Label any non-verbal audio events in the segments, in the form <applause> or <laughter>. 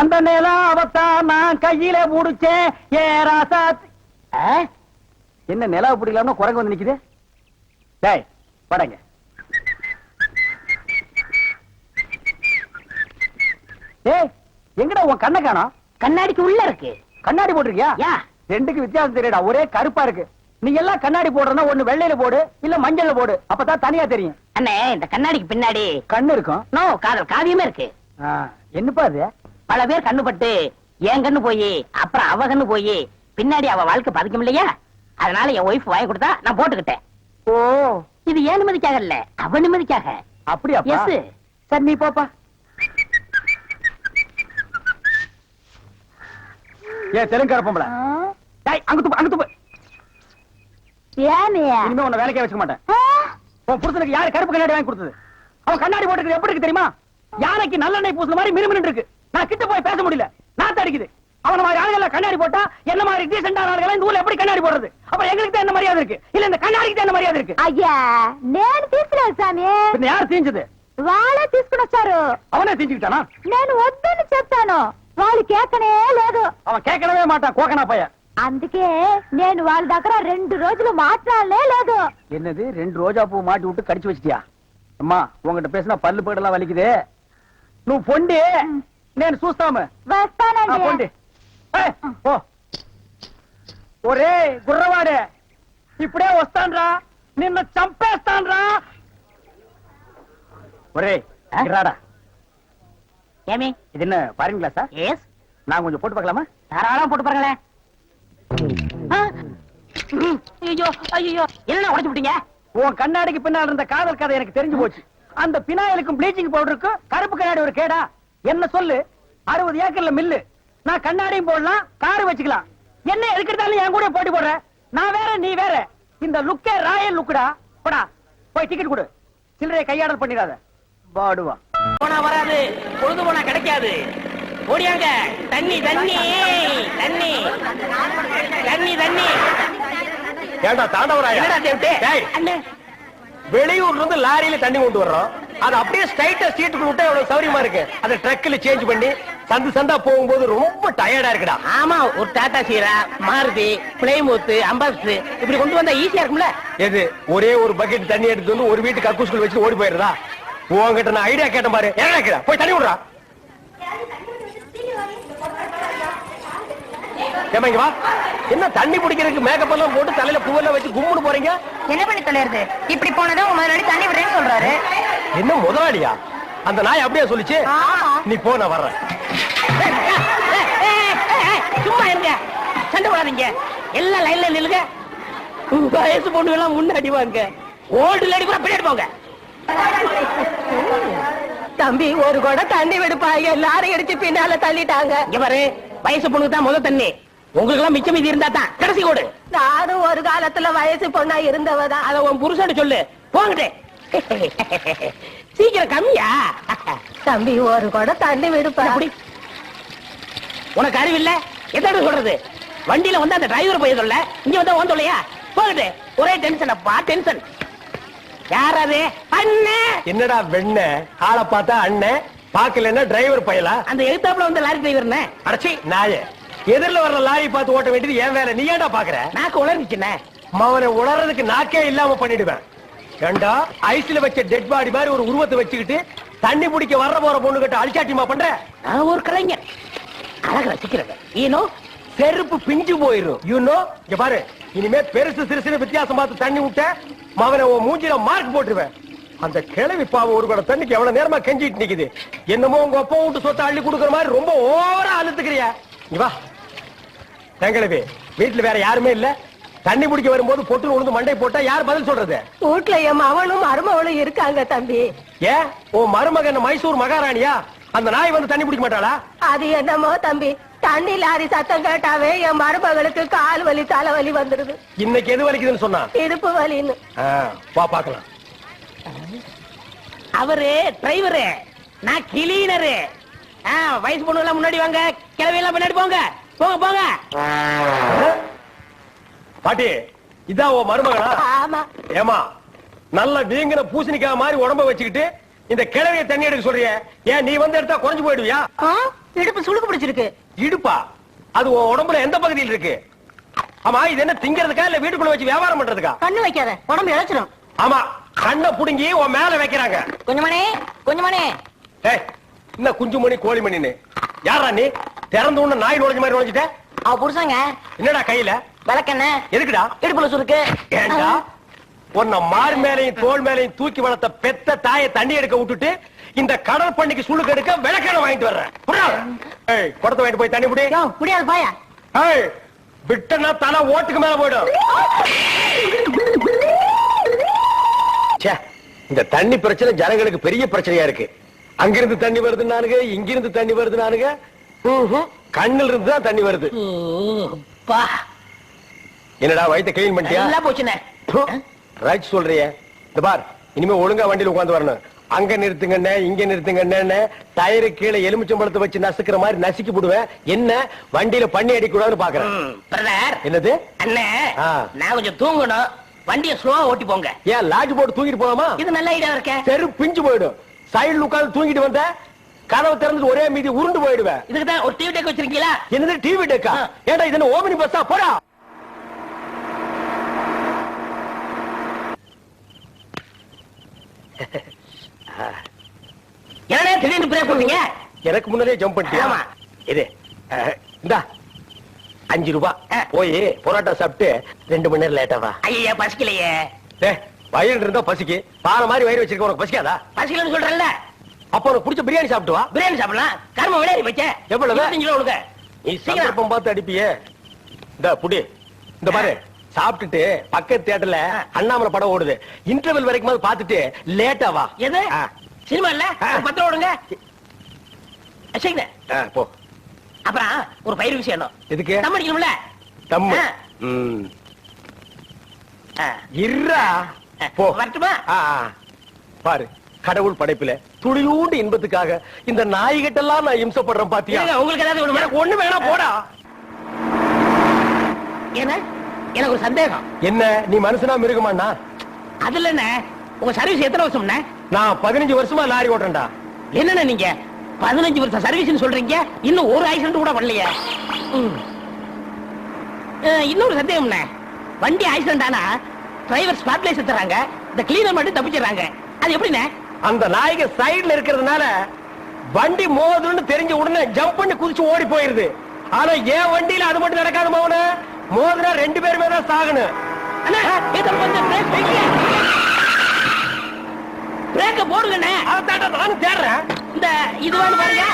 அந்த நிலாவத்தான் நான் கையில புடிச்சேன். ஏ ராசா என்ன நிலாவை பிடிக்கலாம்னு குரங்கு வந்து நிக்குது? டேய் படங்க. டேய் எங்கடா உன் கண்ணை காணோம்? கண்ணாடிக்கு உள்ள இருக்கு. கண்ணாடி போட்டிருக்கியா? ரெண்டுக்கு வித்தியாசம் தெரியடா ஒரே கருப்பா இருக்கு. நீ எல்லாம் கண்ணாடி போடுறனா ஒண்ணு வெள்ளையில போடு இல்ல மஞ்சள்ல போடு அப்பதான் தனியா தெரியும். அண்ணே இந்த கண்ணாடிக்கு பின்னாடி கண்ணு இருக்கும். நோ காதல் காவியமே இருக்கு. என்னப்பா அது? பல பேர் கண்ணு பட்டு என் கண்ணு போய் அப்புறம் அவ கண்ணு போய் பின்னாடி அவ வாழ்க்கை பதிக்கும் இல்லையா? அதனால என் ஒய்ஃப் வாங்கி கொடுத்தா நான் போட்டுக்கிட்டேன். ஓ. இது ஏன் நிம்மதிக்காக இல்ல? அவ நிம்மதிக்காக. அப்படியாப்பா? எஸ் சரி நீ போப்பா. ஏ தெலுங்கார பொம்பளை. டேய் அங்க துப்பு அங்க துப்பு. ஏனையா இனிமே உன்னை வேலைக்கே வச்சுக்க மாட்டேன். உன் புருஷனுக்கு யாரு கருப்பு கண்ணாடி வாங்கி கொடுத்தது? அவன் கண்ணாடி போட்டுக்கிறது எப்படி இருக்கு தெரியுமா? யானைக்கு நல்லெண்ணெய் பூசுன மாதிரி மினுமினு இருக்கு. நான் கிட்ட போய் பேச முடியல நாத்து அடிக்குது அவன மாதிரி ஆளுகள் கண்ணாடி போட்டா என்ன மாதிரி டீசென்டான ஆளுகளை இந்த ஊர்ல எப்படி கண்ணாடி போடுறது அப்ப எங்களுக்கு தான் என்ன மரியாதை இருக்கு இல்ல இந்த கண்ணாடிக்கு தான் என்ன மரியாதை இருக்கு అయ్యా నేను తీసుకున్నాను స్వామి பின்ன யார் தீஞ்சது వాళ్ళే తీసుకుని వచ్చారు அவனே தீஞ்சுக்கிட்டானா నేను వద్దని చెప్తాను వాళ్ళు కేకనే లేదు அவன் கேட்கவே மாட்டான் கோக்கனா பைய అందుకే నేను వాళ్ళ దగ్గర రెండు రోజులు మాట్లాడలే లేదు என்னது ரெண்டு ரோஜா பூ மாட்டி விட்டு கடிச்சு வச்சிட்டியா அம்மா உங்ககிட்ட பேசினா பல்லு பேடெல்லாம் வலிக்குது నువ్వు పొండి నేను చూస్తాము ఆ, వస్తానండి పొండి ఏయ్, ఓ ఒరే గుర్రవాడే ఇప్పుడే వస్తాన్రా నిన్ను చంపేస్తాన్రా ఒరే ఆ? రాడా ஏமி இது என்ன ஃபாரின் கிளாஸா எஸ் நான் கொஞ்சம் போட்டு பார்க்கலாமா தாராளம் போட்டு பாருங்களேன் ஆ? ம், ஐயோ ஐயோ என்ன உடைச்சு விட்டீங்க உன் கண்ணாடிக்கு பின்னால் இருந்த காதல் கதை எனக்கு தெரிஞ்சு போச்சு அந்த பினாயிலுக்கும் ப்ளீச்சிங் பவுடருக்கும் கருப்பு கண்ணாடி ஒரு கேடா என்ன சொல்லு? அறுபது ஏக்கர்ல மில்லு. நான் கண்ணாடியும் போடலாம் காரு வச்சுக்கலாம். என்ன எதுக்கிட்டாலும் என் கூட போட்டி போடுற? நான் வேற நீ வேற. இந்த லுக்கே ராயல் லுக்குடா போடா. போய் டிக்கெட் கொடு. சில்லறையை கையாடல் பண்ணிடாத. பாடுவா போனா வராது. பொழுது போனா கிடைக்காது. ஓடியாங்க. தண்ணி தண்ணி. தண்ணி. தண்ணி தண்ணி. ஏண்டா தாண்டவராயா? வெளியூர்ல இருந்து லாரியில தண்ணி கொண்டு வர்றோம். அது அப்படியே ஸ்ட்ரைட்டா சீட்டுக்கு விட்டா எவ்வளவு சௌரியமா இருக்கு? அதை ட்ரக்ல சேஞ்ச் பண்ணி சந்து சந்தா போகும்போது ரொம்ப டயர்டா இருக்குடா. ஆமா ஒரு டாடா சீரா மாருதி பிளைமூத் அம்பாஸ் இப்படி கொண்டு வந்தா ஈஸியா இருக்கும்ல? எது ஒரே ஒரு பக்கெட் தண்ணி எடுத்து வந்து ஒரு வீட்டு கக்கூஸ்குள் வச்சு ஓடி போயிருதா உன்கிட்ட நான் ஐடியா கேட்டேன் பாரு. என்ன கேக்குதா போய் தண்ணி விடுறா. இங்க வா. என்ன தண்ணி பிடிக்கிறதுக்கு மேக்கப் எல்லாம் போட்டு தலையில பூவெல்லாம் வச்சு கும்முன்னு போறீங்க? என்ன பண்ணி தொலைறது இப்படி போனதும் முதலாளி தண்ணி விடுறேன்னு சொல்றாரு. என்ன முதலாளியா? அந்த நாய் அப்படியே சொல்லிச்சு. நீ போ நான் வர்றேன். சும்மா இருங்க. சண்டை போடாதீங்க. எல்லாம் லைன்ல நில்லுங்க. வயசு பொண்ணு எல்லாம் முன்னாடி வாங்க. ஓல்டு லேடி கூட பின்னாடி போங்க. தம்பி ஒரு குடம் தண்ணி விடுப்பா எல்லாரும் எடுத்து பின்னால தள்ளிட்டாங்க. இங்க பாரு வயசு பொண்ணுக்கு தான் முதல் தண்ணி. உங்களுக்கு எல்லாம் மிச்சம் மீதி இருந்தா தான். கடைசி கோடு நானும் ஒரு காலத்துல வயசு பொண்ணா இருந்தவதான். அத உன் புருஷன் சொல்லு. போங்கட்டே. <laughs> சீக்கிரம் கம்மியா? தம்பி ஒரு குடம் தண்ணி விடுப்பா. அப்படி உனக்கு அறிவில்ல? எத்தனை சொல்றது? வண்டியில வந்து அந்த டிரைவர் போய் சொல்ல. இங்க வந்தா வந்து இல்லையா போகட்டு. ஒரே டென்ஷன் அப்பா டென்ஷன் யார் அது? அண்ணே! என்னடா வெண்ண? ஆளை பார்த்தா அண்ணன் பாக்கலன்னா டிரைவர் பயலா? அந்த எழுத்தாப்புல வந்து லாரி டிரைவர்னே அடச்சி நாய. எதிரில வர்ற லாரி பார்த்து ஓட்ட வேண்டியது ஏன் வேலை. நீ ஏன்டா பாக்குற நாக்கு உளர்ந்துச்சுண்ணே மவனை உணர்றதுக்கு நாக்கே இல்லாம பண்ணிடுவேன். ஏண்டா ஐஸ்ல வச்ச டெட் பாடி மாதிரி ஒரு உருவத்தை வச்சுக்கிட்டு தண்ணி பிடிக்க வர்ற போற பொண்ணு கிட்ட அழிச்சாட்டிமா பண்ற? நான் ஒரு கலைஞர் அழக ரசிக்கிறது ஈனோ செருப்பு பிஞ்சு போயிரும் யூ நோ இங்க பாரு. இனிமே பெருசு சிறுசுன்னு வித்தியாசம் பார்த்து தண்ணி விட்ட மவனை உன் மூஞ்சில மார்க் போட்டுருவேன். அந்த கிழவி பாவம் ஒரு கூட தண்ணிக்கு எவ்வளவு நேரமா கெஞ்சிட்டு நிக்குது. என்னமோ உங்க அப்பா விட்டு சொத்தை அள்ளி கொடுக்குற மாதிரி ரொம்ப ஓவரா அழுத்துக்கிறியா? இங்க வா. தேங்கிழவி வீட்டுல வேற யாருமே இல்ல. தண்ணி பிடிக்க வரும்போது பொட்டு உழுந்து மண்டை போட்டா யார் பதில் சொல்றது? வீட்டுல என் மவனும் மருமவளும் இருக்காங்க தம்பி. ஏன் உன் மருமகன் மைசூர் மகாராணியா? அந்த நாய் வந்து தண்ணி பிடிக்க மாட்டாளா? அது என்னமோ தம்பி. தண்ணி லாரி சத்தம் கேட்டாவே என் மருமகளுக்கு கால் வலி தலைவலி வந்துடுது இன்னைக்கு எது வலிக்குதுன்னு சொன்னான் இடுப்பு வலின்னு. வா பாக்கலாம் அவரு டிரைவரு. நான் கிளீனரு. வயசு பொண்ணு எல்லாம் முன்னாடி வாங்க. கிளவி எல்லாம் பின்னாடி போங்க. போங்க போங்க. பாட்டி இதான் உன் மருமகனா ஆமா. ஏமா நல்ல வீங்கின பூசணிக்காய் மாதிரி உடம்ப வச்சுக்கிட்டு இந்த கிழவிய தண்ணி எடுக்க சொல்றிய? ஏன் நீ வந்து எடுத்தா குறைஞ்சு போயிடுவியா? இடுப்பு சுளுக்கு பிடிச்சிருக்கு. இடுப்பா? அது உன் உடம்புல எந்த பகுதியில் இருக்கு? ஆமா இது என்ன திங்கிறதுக்கா இல்ல வீட்டுக்குள்ள வச்சு வியாபாரம் பண்றதுக்கா? கண்ணு வைக்காத உடம்பு இழைச்சிடும் ஆமா கண்ணை புடுங்கி உன் மேல வைக்கிறாங்க. கொஞ்சமணி கொஞ்சமணி ஏய் என்ன குஞ்சு மணி கோழி மணின்னு யாரா நீ? திறந்து உடனே நாய் நுழைஞ்ச மாதிரி நுழைஞ்சிட்ட? அவ புருஷங்க. என்னடா கையில? விளக்கெண்ண எதுக்குடா? இடுப்புல சுருக்கு. ஏண்டா? உன்னை மார் மேலையும் தோல் மேலையும் தூக்கி வளர்த்த பெத்த தாயை தண்ணி எடுக்க விட்டுட்டு இந்த கடல் பண்ணிக்கு சுளுக்கு எடுக்க விளக்கெண்ண வாங்கிட்டு வர்றேன். ஏய் குடத்தை வாங்கிட்டு போய் தண்ணி யோ, முடியாது பாயா. ஏய் விட்டனா தலை ஓட்டுக்கு மேல போயிடும். இந்த தண்ணி பிரச்சனை ஜனங்களுக்கு பெரிய பிரச்சனையா இருக்கு. அங்கிருந்து தண்ணி வருது நானுங்க இங்கிருந்து தண்ணி வருது நானுங்க. கண்ணில் இருந்து தான் தண்ணி வருது. என்னடா வயித்தை கிளீன் பண்ணிட்டியா? நல்லா போச்சுண்ணே. ரைட் சொல்றியே. இந்த பார் இனிமே ஒழுங்கா வண்டியில உட்கார்ந்து வரணும். அங்க நிறுத்துங்கண்ணே இங்க நிறுத்துங்கண்ணே டயரு கீழே எலுமிச்சம்பழத்தை வச்சு நசுக்கிற மாதிரி நசுக்கி போடுவேன். என்ன? வண்டியில பண்ணி அடிக்க கூடாதுன்னு பாக்குறேன் என்னது? அண்ணே. நான் கொஞ்சம் தூங்கணும். வண்டியை ஸ்லோவா ஓட்டி போங்க. ஏன் லாட்ஜ் போட்டு தூக்கிட்டு போலாமா? இது நல்ல ஐடியா இருக்க. தெரு பிஞ்சு போயிடும். சைடுல உட்கார்ந்து தூங்கிட்டு வந்த கதவை திறந்து ஒரே மீதி உருண்டு போயிடுவேன். இதுக்கு தான் ஒரு டிவி டேக் வச்சிருக்கீங்களா? என்னது டிவி டெக்கா. ஏடா இது ஓமினி பஸ்ஸா போடா. என்னடா திடீர்னு பிரேக் பண்ணுவீங்க எனக்கு முன்னாடியே ஜம்ப் பண்ணிட்டியா? ஆமா. இது இந்தா. அஞ்சு ரூபா. போய் பொரோட்டா சாப்பிட்டு ரெண்டு மணி நேரம் லேட்டா வா. ஐயா பசிக்கலையே. வயிறு இருந்தா பசிக்கு. பாறை மாதிரி வயிறு வச்சிருக்க உனக்கு பசிக்காதா? பசிக்கலன்னு சொல்றேன்ல அப்ப உனக்கு பிடிச்ச பிரியாணி சாப்பிட்டு வா. பிரியாணி சாப்பிடலாம். கர்ம விளையாடி வச்ச எவ்வளவு? நீ சீக்கிரம். பார்த்து அடிப்பியே. இந்த புடி. இந்த பாரு. சாப்பிட்டுட்டு பக்கத்து தியேட்டர்ல. அண்ணாமலை படம் ஓடுது இன்டர்வல் வரைக்கும் பார்த்துட்டு லேட்டா வா எது. சினிமா இல்ல ஆ. ஒரு பத்து ரூபா கொடுங்க சரிங்க ஆ, போ அப்புறம் ஒரு பயிர் விஷயம்? எதுக்கு தம் அடிக்கணும்ல தம்மு ஆ. ம். ஆ. இருடா போ வரட்டுமா. பாரு கடவுள் படைப்புல துளியூண்டு இன்பத்துக்காக இந்த நாய்கிட்டெல்லாம் நான் இம்சப்படுறேன் பாத்தியா உங்களுக்கு ஏதாவது ஒண்ணு வேணா போடா என்ன எனக்கு ஒரு சந்தேகம். என்ன நீ மனுஷனா மிருகமாண்ணா அதுல என்ன? உங்க சர்வீஸ் எத்தனை வருஷம்ண்ணே நான் பதினஞ்சு வருஷமா லாரி ஓட்டுறேன்டா. என்னண்ணே நீங்க? பதினஞ்சு வருஷம் சர்வீஸ்னு சொல்றீங்க. இன்னும் ஒரு ஆக்சிடென்ட் கூட பண்ணலையே ம். அஹ், இன்னொரு சந்தேகம்ண்ணே. வண்டி ஆக்சிடென்ட் ஆனா டிரைவர் ஸ்பாட்லேயே செத்துறாங்க இந்த கிளீனர் மட்டும் தப்பிச்சிடுறாங்க. அது எப்படிண்ணே? அந்த நாய்க்கு சைடுல இருக்கிறதுனால வண்டி மோதுன்னு தெரிஞ்ச உடனே ஜம்ப் பண்ணி குதிச்சு ஓடி போயிருது. ஆனா என் வண்டியில அது மட்டும் நடக்காது மோகன மோதுனா ரெண்டு பேருமே தான் சாகணும். பிரேக்க போடுங்கண்ணே. அதான் நானும் தேடுறேன். இந்த இது வேணும் பாருங்க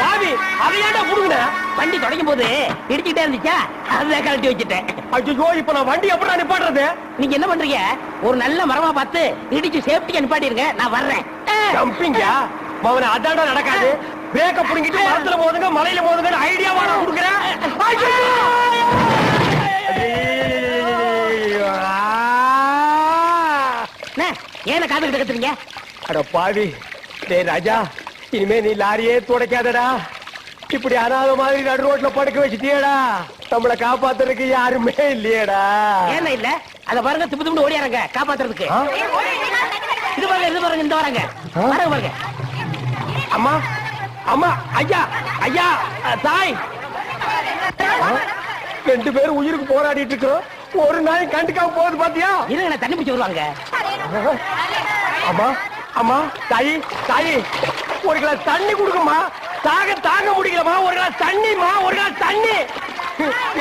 பாவி அதை ஏன்டா புடுங்கின வண்டி தொடங்கும் போது இடிச்சுட்டே இருந்துச்சா? அதுதான் கழட்டி வச்சுட்டேன். ஐயோ இப்ப நான் வண்டி எப்படி நிப்பாட்டுறது? நீங்க என்ன பண்றீங்க? ஒரு நல்ல மரமா பார்த்து இடிச்சு சேஃப்டிக்கு நிப்பாட்டிருங்க நான் வர்றேன். ஜம்பிங்கா? மவன அதான்டா நடக்காது. பிரேக்க புடுங்கிட்டு மரத்துல மோதுங்க மலையில மோதுங்க ஐடியாவா நான் கொடுக்குறேன். ஏன காத்துக்கிட்டு கத்துறீங்க? அட பாவி. டேய் ராஜா இனிமே நீ லாரியே துடைக்காதடா. இப்படி அனாத மாதிரி நடு ரோட்ல படுக்க வச்சுட்டியேடா. நம்மள காப்பாத்துறதுக்கு யாருமே இல்லையேடா. ஏன இல்ல? அத பாருங்க திப்பு திப்பு ஓடியாரங்க காப்பாத்துறதுக்கு? இது பாருங்க இது பாருங்க இந்த வராங்க? பாருங்க பாருங்க அம்மா அம்மா ஐயா ஐயா தாய்? ரெண்டு பேரும் உயிருக்கு போராடிட்டு இருக்கிறோம். ஒரு நாய் கண்டுக்காம போகுது பாத்தியா? இருங்க நான் தண்ணி பிடிச்சி வருவாங்க அம்மா அம்மா தாயி தாயி. ஒரு கிளாஸ் தண்ணி கொடுக்குமா தாக தாங்க முடியலமா ஒரு கிளாஸ் தண்ணிமா ஒரு கிளாஸ் தண்ணி.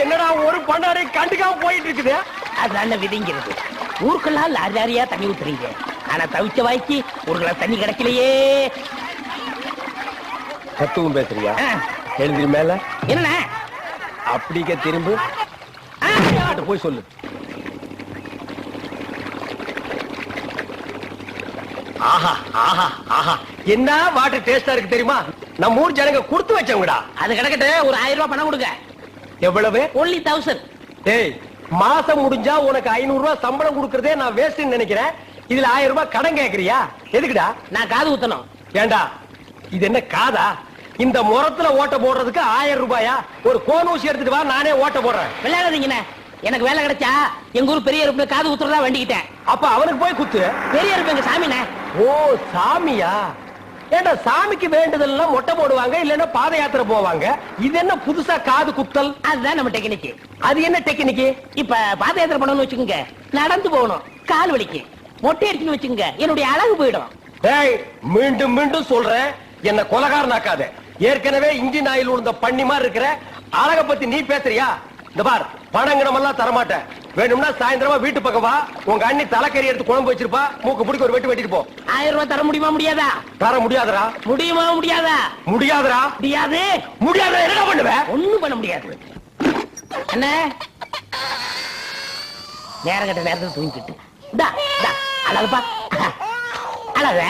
என்னடா ஒரு பண்ணாரை கண்டுக்காம போயிட்டு இருக்குது? அதான விதிங்கிறது. ஊருக்கெல்லாம் லாரி லாரியா தண்ணி ஊத்துறீங்க. ஆனா தவிச்ச வாய்க்கு ஒரு கிளாஸ் தண்ணி கிடைக்கலையே. தத்துவம் பேசுறியா? எழுந்திரி மேல. என்னண்ணே? அப்படிக்க திரும்ப. போய் சொல்லு. ஆஹா ஆஹா ஆஹா. என்ன வாட்டர் டேஸ்டா இருக்கு தெரியுமா? நம்ம ஊர் ஜனங்க கொடுத்து வச்சவங்கடா. அது கிடக்கட்டு ஒரு ஆயிரம் ரூபாய் பணம் கொடுங்க. எவ்வளவு? ஒன்லி தௌசண்ட் டேய் மாசம் முடிஞ்சா உனக்கு ஐநூறு ரூபாய் சம்பளம் கொடுக்கறதே நான் வேஸ்ட்னு நினைக்கிறேன். இதுல ஆயிரம் ரூபாய் கடன் கேக்குறியா? எதுக்குடா? நான் காது ஊத்தணும் ஏண்டா? இது என்ன காதா? இந்த முறத்துல ஓட்ட போடுறதுக்கு ஆயிரம் ரூபாயா? ஒரு கோன் ஊசி எடுத்துட்டு வா நானே ஓட்ட போடுறேன். விளையாடாதீங்கண்ணே எனக்கு வேலை கிடைச்சா எங்க ஊர் பெரிய இருப்பு காது ஊத்துறதா வேண்டிக்கிட்டேன். அப்ப அவனுக்கு போய் குத்து. பெரிய இருப்பு எங்க சாமிண்ணே ஓ சாமியா? ஏண்டா சாமிக்கு வேண்டுதல்லாம் மொட்டை போடுவாங்க இல்லன்னா பாத யாத்திரை போவாங்க? இது என்ன புதுசா காது குத்தல்? அதுதான் நம்ம டெக்னிக்கு அது என்ன டெக்னிக்கு இப்ப பாத யாத்திரை பண்ணணும்னு வச்சுக்கோங்க. நடந்து போகணும் கால் வலிக்கு. மொட்டை அடிச்சுன்னு வச்சுக்கோங்க என்னுடைய அழகு போயிடும். மீண்டும் மீண்டும் சொல்றேன் என்ன கொலகாரனாக்காத. ஏற்கனவே இன்ஜின் ஆயில் உழுந்த பண்ணி மாதிரி இருக்கிற அழக பத்தி நீ பேசுறியா? இந்த பார் பணங்கிடம் எல்லாம் தரமாட்டேன். வேணும்னா சாயந்தரமா வீட்டு பக்கம் வா. உங்க அண்ணி தலைக்கறி எடுத்து குழம்பு வச்சிருப்பா. மூக்கு பிடிக்க ஒரு வெட்டு வெட்டிட்டு போ. ஆயிரம் ரூபாய் தர முடியுமா முடியாதா? தர முடியாதுடா. முடியுமா முடியாதா? முடியாதுடா. முடியாது. முடியாத என்ன பண்ணுவேன் ஒண்ணும் பண்ண முடியாது. அண்ணே. நேரம் கட்ட நேரத்தில் தூங்கிட்டு அழகுப்பா அழக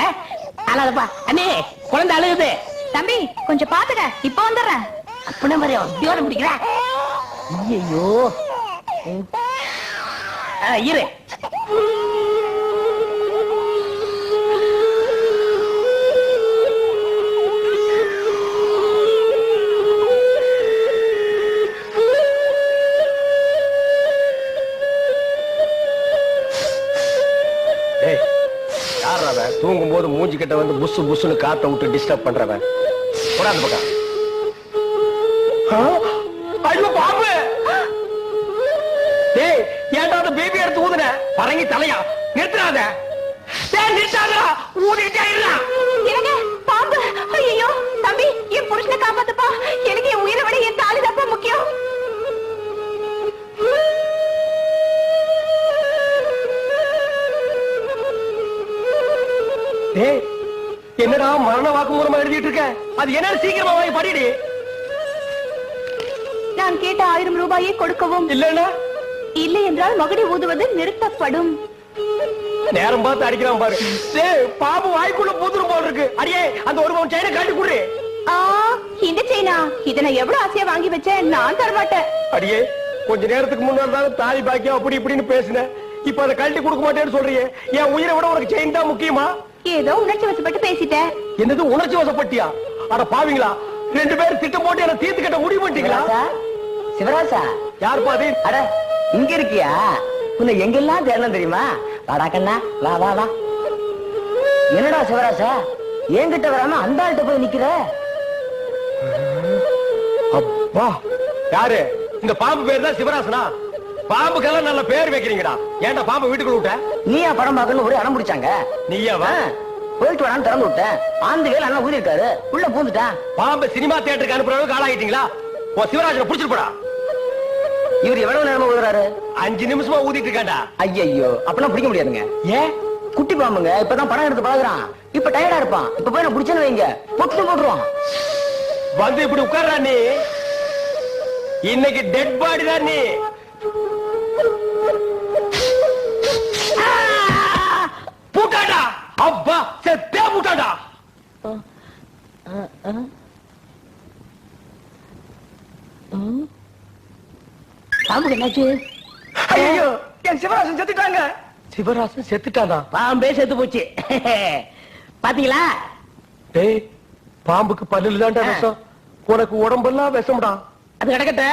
அழகுப்பா அண்ணே குழந்தை அழுகுது. தம்பி கொஞ்சம் பாத்துக்க இப்ப வந்துடுறேன். அப்படி மாதிரி அப்படியோட பிடிக்கிற ஐயோ இரு. தூங்கும் போது மூஞ்சி கிட்ட வந்து புசு புசுன்னு காத்த விட்டு டிஸ்டர்ப் பண்றவன். போடா அந்த பக்கம் ஐயோ பாப்பு! டேய் ஏன்டா அந்த பேபி எடுத்து ஊதுன? பரங்கி தலையா. நிறுத்தாத ஏன் நிறுத்தாதடா. ஊதிட்டே இல்ல வாக்குமூலமா எழுதிட்டு இருக்க அது என்ன சீக்கிரமா வாங்கி படிடி. நான் கேட்ட ஆயிரம் ரூபாயை கொடுக்கவும் இல்லன்னா? இல்லை என்றால் மகுடி ஊதுவது நிறுத்தப்படும். நேரம் பார்த்து அடிக்கிறான் பாரு. பாம்பு வாய்க்குள்ள பூத்துரும் போல் இருக்கு. அடியே அந்த ஒரு பவுன் செயினை காட்டி குடுறே. இந்த செயினா இதை நான் எவ்வளவு ஆசையா வாங்கி வச்சேன்? நான் தரமாட்டேன் அடியே கொஞ்ச நேரத்துக்கு முன்னாடி தான் தாலி பாக்கியம் அப்படி இப்படின்னு பேசினேன் இப்ப அதை கழட்டி கொடுக்க மாட்டேன்னு சொல்றியே. என் உயிரை விட உனக்கு செயின் தான் முக்கியமா? ஏதோ உணர்ச்சி வசப்பட்டு பேசிட்டேன் என்னது உணர்ச்சி வசப்பட்டியா? அட பாவீங்களா ரெண்டு பேரும் திட்டம் போட்டு என்ன தீர்த்து கட்ட முடிவு பண்ணிட்டீங்களா? சிவராசா யார் பாதி அட இங்க இருக்கியா? உன்னை எங்கெல்லாம் தேடலாம் தெரியுமா? வாடா கண்ணா வா வா வா. என்னடா சிவராசா என்கிட்ட வராம அந்த ஆள்கிட்ட போய் நிக்கிற? அப்பா. யாரு? இந்த பாம்பு பேர் தான் சிவராசனா? பாம்புக்கெல்லாம் நல்ல பேர் வைக்கிறீங்கடா. ஏன்டா பாம்பு வீட்டுக்குள்ள விட்ட? நீயா படம் பார்க்கணும் ஒரே அடம் பிடிச்சாங்க. நீயாவா போயிட்டு வரான்னு திறந்து விட்டேன். ஆந்து வேலை அண்ணா ஊதி இருக்காரு. உள்ள பூந்துட்டான் பாம்பு சினிமா தியேட்டருக்கு அனுப்புற அளவுக்கு ஆளாகிட்டீங்களா? உன் சிவராஜனை புடிச்சிட்டு போடா. இவர் எவ்வளவு நேரமா ஊதுறாரு? அஞ்சு நிமிஷமா ஊதிட்டு இருக்காண்டா ஐயையோ அப்பெல்லாம் பிடிக்க முடியாதுங்க. ஏன் குட்டி பாம்புங்க இப்பதான் படம் எடுத்து பழகுறான். இப்ப டயர்டா இருப்பான். இப்ப போய் நான் பிடிச்சேன்னு வைங்க. பொட்டு போட்டுருவான். வந்து இப்படி உட்கார்றா நீ. இன்னைக்கு டெட் பாடி தான் நீ. பாம்புக்கு என்னாச்சு ஐயோ என் சிவராசன் செத்துட்டாங்க. சிவராசன் செத்துட்டானா? பாம்பே செத்து போச்சு. பாத்தீங்களா? டேய் பாம்புக்கு தான்டா விஷம். உனக்கு உடம்பெல்லாம் விஷம்டா. அது கிடக்கட்ட?